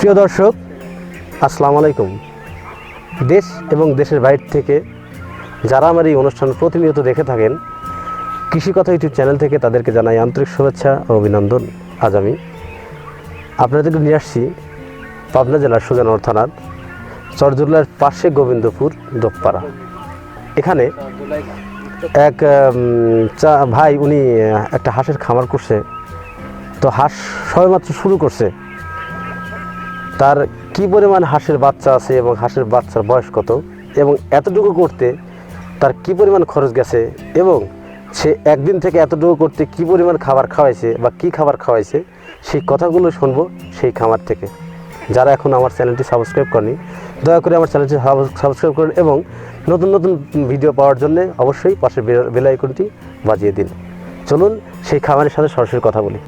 প্রিয় দর্শক, আসসালামু আলাইকুম। দেশ এবং দেশের বাইরে থেকে যারা আমার এই অনুষ্ঠান প্রতিনিয়ত দেখে থাকেন কৃষি কথা ইউটিউব চ্যানেল থেকে তাদেরকে জানাই আন্তরিক শুভেচ্ছা ও অভিনন্দন। আজ আমি আপনাদেরকে নিয়ে আসছি পাবনা জেলার সুজানগর থানার চরজুল্লার পাশে গোবিন্দপুর দোপপাড়া। এখানে এক চা, ভাই, উনি একটা হাঁসের খামার করছে। তো হাঁস সবেমাত্র শুরু করছে। তার কি পরিমাণ হাঁসের বাচ্চা আছে এবং হাঁসের বাচ্চার বয়স কত? এবং এতটুকু করতে তার কি পরিমাণ খরচ গেছে? এবং সে একদিন থেকে এতটুকু করতে কি পরিমাণ খাবার খাওয়াইছে বা কি খাবার খাওয়াইছে, সেই কথাগুলো শুনব সেই খামার থেকে। যারা এখন আমার চ্যানেলটি সাবস্ক্রাইব করেনি, দয়া করে আমার চ্যানেলটি সাবস্ক্রাইব করুন এবং নতুন নতুন ভিডিও পাওয়ার জন্য অবশ্যই পাশের বেল বাজিয়ে দিন। চলুন সেই খামারের সাথে সরাসরি কথা বলি।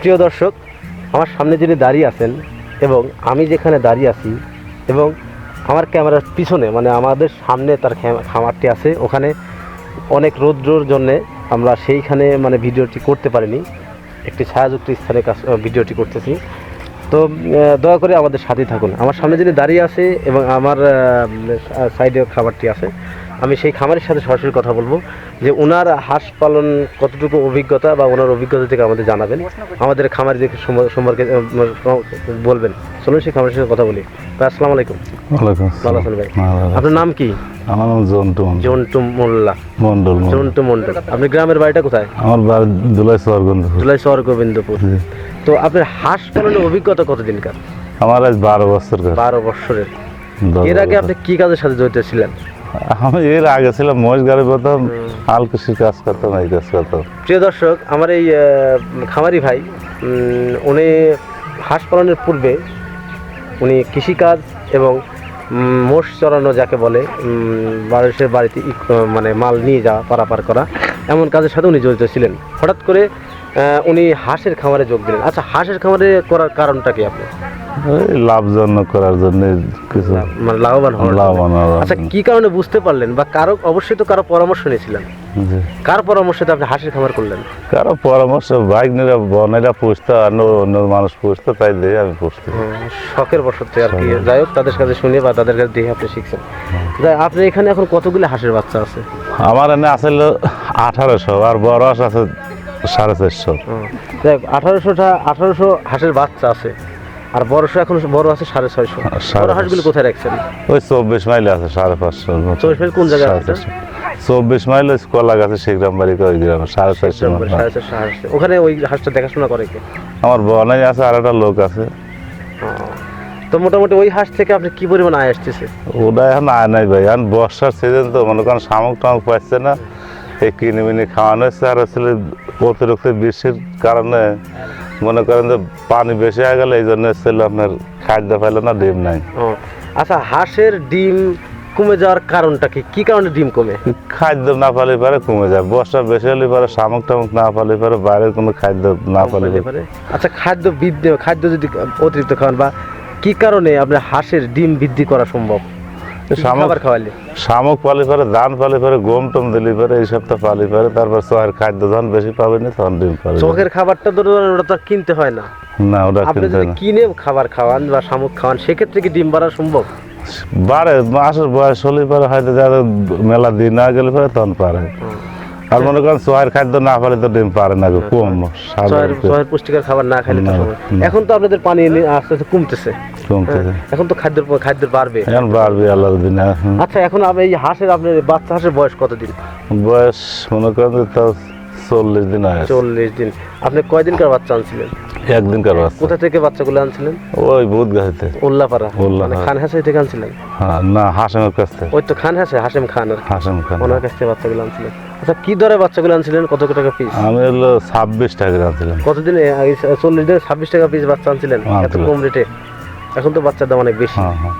প্রিয় দর্শক, আমার সামনে যিনি দাঁড়িয়ে আছেন এবং আমি যেখানে দাঁড়িয়ে আছি এবং আমার ক্যামেরার পিছনে মানে আমাদের সামনে তার খামারটি আছে, ওখানে অনেক রৌদ্রর জন্যে আমরা সেইখানে মানে ভিডিওটি করতে পারিনি। একটি ছায়াযুক্ত স্থানে কাজ ভিডিওটি করতেছি। তো দয়া করে আমাদের সাথেই থাকুন। আমার সামনে যিনি দাঁড়িয়ে আছে এবং আমার সাইডে খাবারটি আছে আমি সেই খামারের সাথে সরাসরি কথা বলব যে ওনার হাঁস পালন কতটুকু অভিজ্ঞতা বা ওনার অভিজ্ঞতা থেকে আমাদের জানাবেন। আমাদের খামার দিকে সম্পর্কে বলবেন। চলুন সেই খামারের সাথে কথা বলি। ভাই আসসালামু আলাইকুম। ভালো আছেন ভাই? আপনার নাম কি? আমার নাম জন্টু। জন্টু মোল্লা। মন্ডল। জন্টু মন্ডল আপনি গ্রামের বাড়িটা কোথায়? আমার বাড়ি দুলাই সরগন্ধ জুলাই শহর গোবিন্দপুর তো আপনার হাঁস পালনের অভিজ্ঞতা কতদিনকার? আমার আজ বারো বছর বারো বছরের। এর আগে আপনি কি কাজের সাথে জড়িত ছিলেন? আমি এর আগে ছিলাম মহিষ গাড়ি করতাম হাল কৃষির কাজ করতাম, এই কাজ করতাম। প্রিয় দর্শক, আমার এই খামারি ভাই উনি হাঁস পালনের পূর্বে উনি কৃষিকাজ এবং মোষ চড়ানো যাকে বলে মানুষের বাড়িতে মানে মাল নিয়ে যাওয়া, পারাপার করা, এমন কাজের সাথে উনি জড়িত ছিলেন। হঠাৎ করে উনি হাঁসের খামারে যোগ দিলেন। আচ্ছা হাঁসের খামারে করার কারণটা কি আপনি? এই লাভজনক করার জন্য কিছু মানে লাভবান হওয়ার লাভবান আচ্ছা কি কারণে বুঝতে পারলেন? বা কারও অবশ্যই তো কারও পরামর্শ নিয়েছিলেন। কার পরামর্শতে আপনি হাঁসের খামার করলেন? কারও পরামর্শ বাইক নিরা বনেরা পুষতো আর অন্য অন্য মানুষ পুষতো তাই দিয়ে আমি পুষতে শখের বসতে আর কি। যাই হোক তাদের কাছে শুনে বা তাদের কাছে দেখে আপনি শিখছেন। যাই আপনি এখানে এখন কতগুলো হাঁসের বাচ্চা আছে? আমার এনে আসলে আঠারোশো আর বড় হাঁস আছে সাড়ে চারশো। যাই হোক আঠারোশোটা আঠারোশো হাঁসের বাচ্চা আছে। আর বড়শো এখন বড় আছে সাড়ে ছয়শো। সাড়ে বড় হাঁসগুলো কোথায় রাখছেন? ওই চব্বিশ মাইলে আছে সাড়ে পাঁচশো চব্বিশ মাইল কোন জায়গায় আছে? চব্বিশ মাইল ওই কলা গাছে শিখরাম বাড়ি ওই গ্রামে সাড়ে চারশো। ওখানে ওই হাঁসটা দেখাশোনা করে কে? আমার বনাই আছে আর একটা লোক আছে। তো মোটামুটি ওই হাঁস থেকে আপনি কি পরিমাণ আয় আসতেছে? ওটা এখন আয় নাই ভাই এখন বর্ষার সিজন তো মনে করেন শামুক টামুক পাচ্ছে না। এই কিনে মিনি খাওয়ানো হচ্ছে আর আসলে অতিরিক্ত বৃষ্টির কারণে মনে করেন যে পানি বেশি হয়ে গেলে এই জন্য ছিল আপনার খাদ্য পাইলো না ডিম নাই। আচ্ছা হাঁসের ডিম কমে যাওয়ার কারণটা কি? কি কারণে ডিম কমে? খাদ্য না পালে পারে কমে যায় বর্ষা বেশি হলে পারে শামুক টামুক না পালে পারে বাইরের কোনো খাদ্য না পালে পারে। আচ্ছা খাদ্য বৃদ্ধি খাদ্য যদি অতিরিক্ত খাওয়ান বা কি কারণে আপনার হাঁসের ডিম বৃদ্ধি করা সম্ভব? খাবার খাওয়ালে। শামুক পালি পারে ধান পালি পারে গম টম দিলি পারে এই সপ্তাহ পালি পারে তারপর চোখের খাদ্য যখন বেশি পাবে না তখন ডিম পাবে। চোখের খাবারটা তো ওটা তো কিনতে হয় না। না ওটা আপনি যদি কিনে খাবার খাওয়ান বা শামুক খাওয়ান সেক্ষেত্রে কি ডিম বাড়া সম্ভব? বাড়ে মাসের বয়স হলে পারে হয়তো যাদের মেলা দিন না গেলে পারে তখন পারে। আর মনে করেন চহের খাদ্য না পারে তো ডিম পারে না গো, কম সাধারণ পুষ্টিকর খাবার না খাইলে তো এখন তো আপনাদের পানি আস্তে আস্তে কমতেছে। কমতেছে। হ্যাঁ, এখন তো খাদ্যের পর খাদ্য বাড়বে। এখন বাড়বে আল্লাহ দিন আচ্ছা এখন আপনি এই হাঁসের আপনার বাচ্চা হাঁসের বয়স কতদিন? বয়স মনে করেন তাও চল্লিশ দিন হয় চল্লিশ দিন। আপনি কয়দিনকার বাচ্চা আনছিলেন? একদিনকার বাচ্চা। কোথা থেকে বাচ্চাগুলো আনছিলেন? ওই বুধ গাছিতে উল্লাপাড়া। উল্লা, মানে হ্যাঁ। খান হাসি থেকে আনছিলেন? হ্যাঁ, না হাসেমের কাছ থেকে। ওই তো খান হাসে হাসেম খান। আর হাসেম খান। ওনার কাছ থেকে বাচ্চাগুলো আনছিলেন। আচ্ছা কি দরে বাচ্চাগুলো আনছিলেন? কত টাকা পিস আমি হলো ছাব্বিশ টাকা আনছিলাম। কতদিন চল্লিশ দিনে ছাব্বিশ টাকা পিস বাচ্চা আনছিলেন? এত কম রেটে এখন তো বাচ্চার দাম অনেক বেশি। হ্যাঁ হ্যাঁ।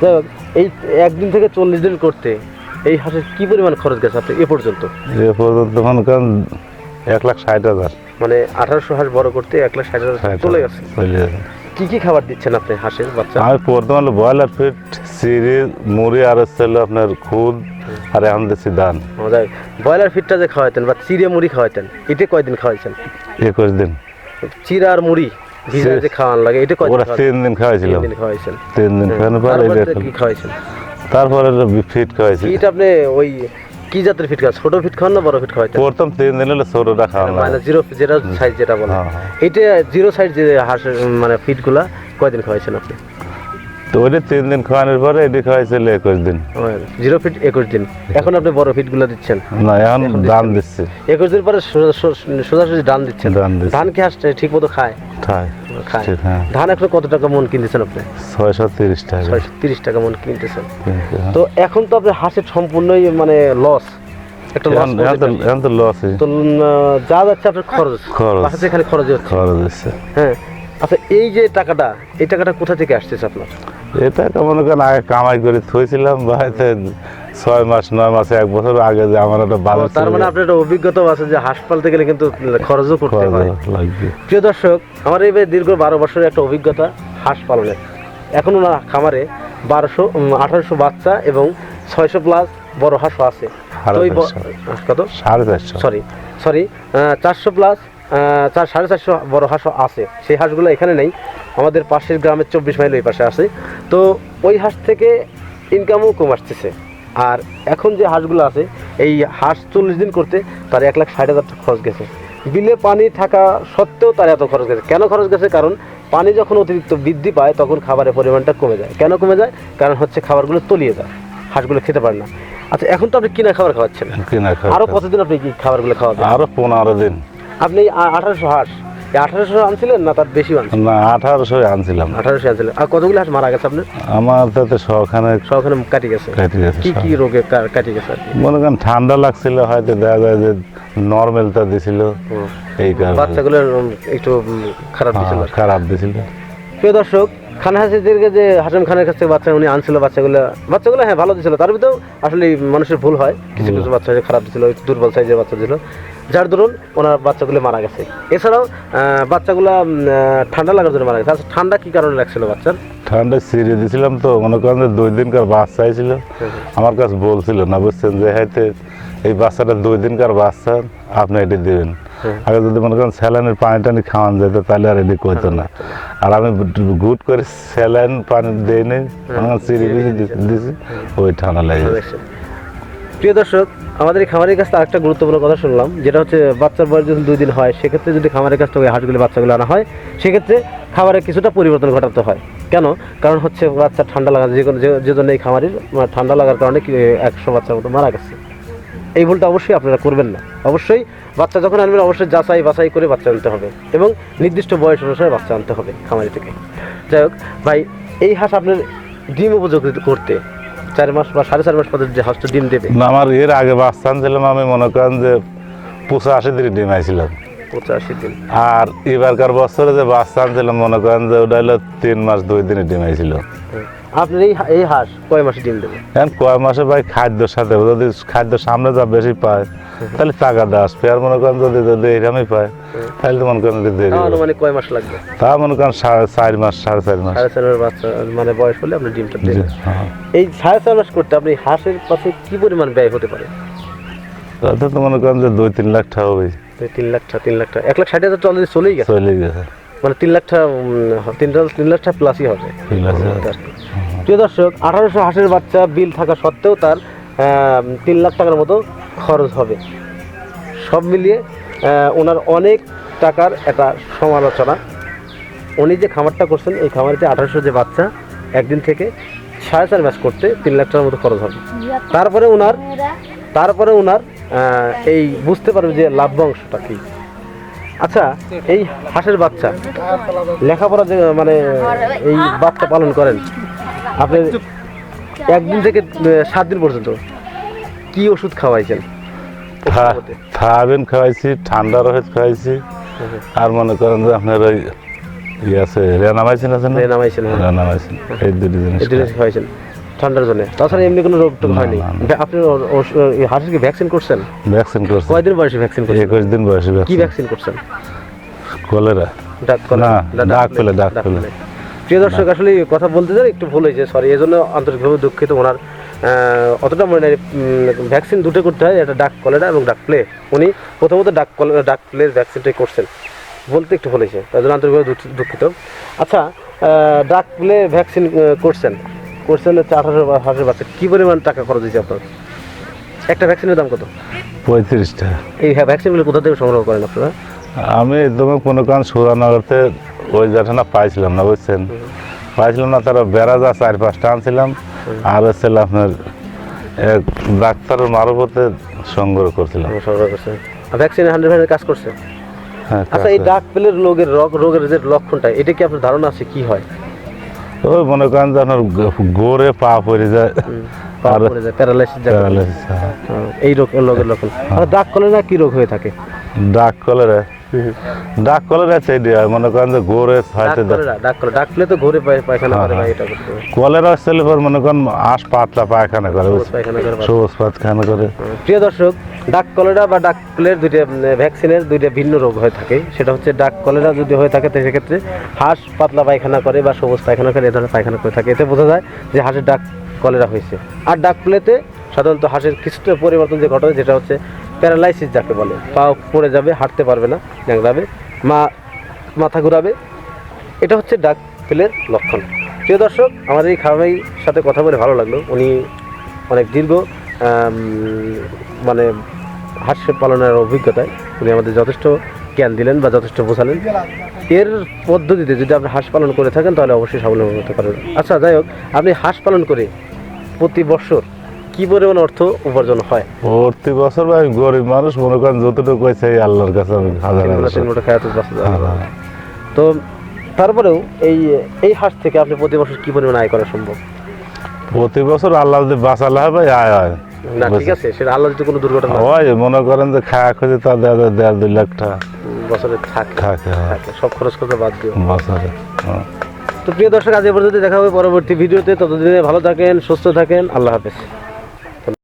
যাই হোক, এই একদিন থেকে চল্লিশ দিন করতে এই হাঁসের কি পরিমাণ খরচ গেছে আপনি এ পর্যন্ত? এ পর্যন্ত করেন এক লাখ ষাট হাজার। মানে আঠারোশো হাঁস বড় করতে এক লাখ ষাট হাজার চলে গেছে। চলে গেছে কি কি খাবার দিচ্ছেন আপনি হাঁসের বাচ্চা? আমি বর্তমানে ব্রয়লার ফিট সিঁড়ি মুড়ি আর হচ্ছে হলো আপনার খুদ আর এখন দিচ্ছি ধান। ব্রয়লার ফিটটা যে খাওয়াইতেন বা চিড়ে মুড়ি খাওয়াইতেন এটা কয়দিন খাওয়াইছেন? একুশ দিন। চিড়া আর মুড়ি ভিজা যে খাওয়ান লাগে এটা কয়দিন তিন দিন খাওয়াইছিলাম। তিন দিন খাওয়াইছেন। তিন দিন হ্যাঁ। খাওয়ানোর পর এই তারপরে দেখলাম। খাওয়াইছেন? তারপরে ফিট খাওয়াইছি। ফিট আপনি ওই কি জাতের ফিট খাওয়া ছোট ফিট খাওয়ান না বড় ফিট খাওয়াইতেন প্রথম তিন দিন হলে ছোটটা খাওয়ানো মানে জিরো যেটা সাইজ যেটা বলে হ্যাঁ, হ্যাঁ। এটা জিরো সাইজ যে হাঁসের মানে ফিটগুলা কয়দিন খাওয়াইছেন আপনি তো ওইটা তিন দিন খাওয়ানোর পরে এটি খাওয়াইছিল একুশ দিন জিরো ফিট একুশ দিন এখন আপনি বড় ফিটগুলো দিচ্ছেন না এখন দাম দিচ্ছে একুশ দিন পরে সোজা- সোজা- সোজাসুজি ধান দিচ্ছেন ধান কি হাঁস ঠিক মতো খায় খায় খায়। হ্যাঁ। ধান এখন কত টাকা মন কিনতেছেন আপনি? ছয়শো তিরিশ টাকা। ছয়শো তিরিশ টাকা মন কিনতেছেন। হ্যাঁ। তো এখন তো আপনার হাঁসের সম্পূর্ণই মানে লস একটা লস এখন এখন তো- এখন তো লসই তো উম, যা যাচ্ছে আপনার খরচ। খরচ। খালি খরচ হচ্ছে। খরচ দিচ্ছে হ্যাঁ। আচ্ছা এই যে টাকাটা এই টাকাটা কোথা থেকে আসতেছে আপনার? এটা মনে করেন আগে কামাই করে থইছিলাম বাড়িতে ছয় মাস নয় মাসে এক বছর আগে যে আমার একটা বাজার তার মানে আপনার একটা অভিজ্ঞতাও আছে যে হাঁস পালতে গেলে কিন্তু খরচও করতে হয়। প্রিয় দর্শক আমার এই দীর্ঘ বারো বছরের একটা অভিজ্ঞতা হাঁস পালনের এখন ওনার খামারে বারোশো আঠারোশো বাচ্চা এবং ছয়শো প্লাস বড় হাঁসও আছে। কত? সাড়ে চারশো। সরি সরি চারশো প্লাস চার সাড়ে চারশো বড় হাঁসও আছে। সেই হাঁসগুলো এখানে নেই। আমাদের পাশের গ্রামের চব্বিশ মাইল ওই পাশে আছে। তো ওই হাঁস থেকে ইনকামও কম আসতেছে। আর এখন যে হাঁসগুলো আছে এই হাঁস চল্লিশ দিন করতে তার এক লাখ ষাট হাজার টাকা খরচ গেছে। বিলে পানি থাকা সত্ত্বেও তার এত খরচ গেছে। কেন খরচ গেছে? কারণ পানি যখন অতিরিক্ত বৃদ্ধি পায় তখন খাবারের পরিমাণটা কমে যায়। কেন কমে যায়? কারণ হচ্ছে খাবারগুলো তলিয়ে যায়। হাঁসগুলো খেতে পারে না। আচ্ছা এখন তো আপনি কিনা খাবার খাওয়াচ্ছেন। কিনা আরও কতদিন আপনি কি খাবারগুলো খাওয়াবেন? আরও পনেরো দিন। আপনি আঠারোশো হাঁস। আঠারোশো আনছিলেন না তার বেশি আনছিলেন? না আঠারোশো আনছিলাম। আঠারোশো আনছিলেন। আর কতগুলো হাঁস মারা গেছে আপনার? আমার তাতে সব ওখানে কাটি গেছে। কেটে গেছে কি কি রোগে কাটি গেছে মনে করেন ঠান্ডা লাগছিল হয়তো দেখা যায় যে নর্মালটা দিছিল। এই কারণে। বাচ্চাগুলো একটু খারাপ দিছিল হ্যাঁ, খারাপ দিছিল। প্রিয় দর্শক খান হাসিদেরকে যে হাসিম খানের কাছ থেকে বাচ্চা উনি আনছিল বাচ্চাগুলো বাচ্চাগুলো হ্যাঁ ভালো দিছিল। তার ভিতরেও আসলে মানুষের ভুল হয়। কিছু কিছু বাচ্চা খারাপ দিছিল দুর্বল সাইজের বাচ্চা ছিল যার দরুন ওনার বাচ্চাগুলো মারা গেছে। এছাড়াও বাচ্চাগুলো ঠান্ডা লাগার জন্য মারা গেছে। আচ্ছা ঠান্ডা কি কারণে লাগছিল বাচ্চার? ঠান্ডা সিঁড়ি দিয়েছিলাম তো মনে করেন যে দুই দিনকার বাচ্চা ছিল আমার কাছে বলছিল না বুঝছেন যে হাইতে এই বাচ্চাটা দুই দিনকার বাচ্চা আপনি এটি দিবেন। আগে যদি মনে করেন স্যালাইনের পানি টানি খাওয়ান যেত তাহলে আর এটি করতো না। আর আমি গুড করে স্যালাইন পানি দিই নি মনে করেন সিঁড়ি ভিজে দিছি ওই ঠান্ডা লেগে। প্রিয় দর্শক, আমাদের এই খামারের কাছে আরেকটা গুরুত্বপূর্ণ কথা শুনলাম, যেটা হচ্ছে বাচ্চার বয়স যখন দুই দিন হয়, সেক্ষেত্রে যদি খামারের কাছ থেকে হাঁসগুলো, বাচ্চাগুলো আনা হয়, সেক্ষেত্রে খাবারে কিছুটা পরিবর্তন ঘটাতে হয়। কেন? কারণ হচ্ছে বাচ্চা ঠান্ডা লাগা যে কোনো যে- জন্য এই খামারের ঠান্ডা লাগার কারণে একশো বাচ্চার মতো মারা গেছে। এই ভুলটা অবশ্যই আপনারা করবেন না। অবশ্যই বাচ্চা যখন আনবেন, অবশ্যই যাচাই বাছাই করে বাচ্চা আনতে হবে এবং নির্দিষ্ট বয়স অনুসারে বাচ্চা আনতে হবে খামারি থেকে। যাই হোক, ভাই, এই হাঁস আপনার ডিম উপযোগী করতে চার মাস বা সাড়ে চার মাস পর্যন্ত যে হাঁসটা ডিম দেবে। না আমার এর আগে বাচ্চা ছিলাম আমি মনে করেন যে পঁচাশি দিন ডিম আইছিলাম। পঁচাশি দিন। আর এবারকার বছরে যে বাচ্চা আনছিলাম মনে করেন যে ওটা হলো তিন মাস দুই দিনে ডিম আইছিল। আপনার এই এই হাঁস কয় মাসে ডিম দেবে? এখন কয় মাসে ভাই খাদ্যর সাথে যদি খাদ্য সামনে যা বেশি পায় তাহলে টাকা দেওয়া আসবে আর মনে করেন যদি যদি এরকমই পায় তাহলে তো মনে করেন দেরি। আনুমানিক কয় মাস লাগবে? তা মনে করেন সাড়ে চার মাস সাড়ে চার মাস। সাড়ে চার মাস বাচ্চা মানে বয়স হলে আপনি ডিমটা দেবেন হ্যাঁ। এই সাড়ে চার মাস করতে আপনি হাঁসের পাশে কি পরিমাণ ব্যয় হতে পারে? তাতে তো মনে করেন যে দুই তিন লাখ টাকা হবে। তিন লাখ টাকা তিন লাখ টাকা। এক লাখ ষাট হাজার অলরেডি চলেই গেছে। চলে গেছে। মানে তিন লাখ টাকা তিন তিন লাখ টাকা প্লাসই হবে। লাখ টাকা। প্রিয় দর্শক আঠারোশো হাঁসের বাচ্চা বিল থাকা সত্ত্বেও তার তিন লাখ টাকার মতো খরচ হবে। সব মিলিয়ে ওনার অনেক টাকার একটা সমালোচনা। উনি যে খামারটা করছেন, এই খামারে যে আঠারোশো যে বাচ্চা, একদিন থেকে সাড়ে চার মাস করতে তিন লাখ টাকার মতো খরচ হবে। তারপরে ওনার তারপরে ওনার এই বুঝতে পারবে যে লাভ্য অংশটা কি। আচ্ছা এই হাঁসের বাচ্চা, লেখাপড়া যে মানে এই বাচ্চা পালন করেন, আপনি একদিন থেকে সাত দিন পর্যন্ত কি ওষুধ খাওয়াইছেন? থাবেন খাওয়াইছি ঠান্ডা রহেদ খাওয়াইছি। আর মনে করেন যে আপনার ওই ইয়ে আছে রেনামাইসিন আছে না? নামাইছেন হ্যাঁ। রেনামাইসিন এই দুটি জিনিস খাওয়াইছেন ঠান্ডার জন্য। তাছাড়া এমনি কোনো রোগ টোগ হয়নি? আপনি হাঁসের কি ভ্যাকসিন করছেন? ভ্যাকসিন করছে। কয়দিন বয়সে ভ্যাকসিন করছেন? একুশ দিন বয়সে কি ভ্যাকসিন করছেন? কলেরা ডাক কলেরা? পেলে, ডাক পেলে। পেলে। প্রিয় দর্শক আসলে কথা বলতে যাই একটু ভুল হয়েছে সরি এই জন্য আন্তরিকভাবে দুঃখিত ওনার অতটা মনে নেই ভ্যাকসিন দুটো করতে হয় একটা ডাক কলেরা এবং ডাক প্লে উনি প্রথমত ডাক কলেরা ডাক প্লের ভ্যাকসিনটাই করছেন বলতে একটু ভুল হয়েছে তার জন্য আন্তরিকভাবে দুঃখ- দুঃখিত। আচ্ছা ডাক প্লে ভ্যাকসিন করছেন করছেন হচ্ছে আঠারো হাজার বাচ্চা কী পরিমাণ টাকা খরচ হয়েছে আপনার? একটা ভ্যাকসিনের দাম কত? পঁয়ত্রিশটা। টাকা এই ভ্যাকসিনগুলো কোথা থেকে সংগ্রহ করেন আপনারা? আমি একদম কোনো কারণ সুরানগরতে ওই জাঠানা পাইছিলাম না বুঝছেন? পাইছিলাম না তারা বেড়া যা চার পাঁচটা আনছিলাম আর হচ্ছে আপনার এক ডাক্তারের মারফতে সংগ্রহ করছিলাম। সংগ্রহ করছেন ভ্যাকসিনে হান্ড্রেড হান্ড্রেড কাজ করছে? হ্যাঁ আচ্ছা এই ডাক পেলের রোগের রোগ রোগের যে লক্ষণটা এটা কি আপনার ধারণা আছে কি হয়? ওই মনে করেন যে আপনার গো- গোড়ে পা পড়ে যায়। আর প্যারালাইসিস হ্যাঁ। হ্যাঁ, এই রোগ রোগের লক্ষণ। আর ডাক কলেরা কি রোগ হয়ে থাকে? ডাক কলেরা ডাক কলেরা হয় মনে করেন যে হাইতে কলেরা কলেরা তো ঘুরে পায়খানা হ্যাঁ, করে বা হ্যাঁ। এটা করতে। কলেরা হচ্ছে পর মনে করেন আশ পাতলা পায়খানা করে সবুজ পায়খানা করে সবুজ পায়খানা করে। প্রিয় দর্শক ডাক কলেরা বা ডাক প্লের দুইটা ভ্যাকসিনের দুইটা ভিন্ন রোগ হয়ে থাকে। সেটা হচ্ছে ডাক কলেরা যদি হয়ে থাকে তো সেক্ষেত্রে হাঁস পাতলা পায়খানা করে বা সবুজ পায়খানা করে এ ধরনের পায়খানা করে থাকে। এতে বোঝা যায় যে হাঁসের ডাক কলেরা হয়েছে। আর ডাক প্লেতে সাধারণত হাঁসের কিছুটা পরিবর্তন যে ঘটনা যেটা হচ্ছে প্যারালাইসিস যাকে বলে পা পড়ে যাবে, হাঁটতে পারবে না, ন্যাংড়াবে, মা, মাথা ঘুরাবে। এটা হচ্ছে ডাক প্লের লক্ষণ। প্রিয় দর্শক, আমাদের এই খাবারের সাথে কথা বলে ভালো লাগল। উনি অনেক দীর্ঘ মানে হাঁস পালনের অভিজ্ঞতায় উনি আমাদের যথেষ্ট জ্ঞান দিলেন বা যথেষ্ট বোঝালেন। এর পদ্ধতিতে যদি আপনি হাঁস পালন করে থাকেন, তাহলে অবশ্যই স্বাবলম্বী হতে পারবেন। আচ্ছা যাই হোক, আপনি হাঁস পালন করে প্রতি বছর কি পরিমাণ অর্থ উপার্জন হয়? প্রতি বছর ভাই গরিব মানুষ মনে করেন যতটুকু হয়েছে আল্লাহর কাছে আমি হাজার হাজার। তো তারপরেও এই এই হাঁস থেকে আপনি প্রতি বছর কি পরিমাণ আয় করা সম্ভব? প্রতি বছর আল্লাহ যদি বাঁচালে হবে আয় হয়। না ঠিক আছে সেটা আল্লাহ যদি কোনো দুর্ঘটনা হয় মনে করেন যে খায়া খুঁজে তা দেড় দেড় দুই লাখ টাকা। বছরে থাকে থাকে সব খরচ করতে বাদ দিও। বছরে। তো প্রিয় দর্শক আজ এ পর্যন্ত দেখা হবে পরবর্তী ভিডিওতে। ততদিনে ভালো থাকেন সুস্থ থাকেন আল্লাহ হাফেজ।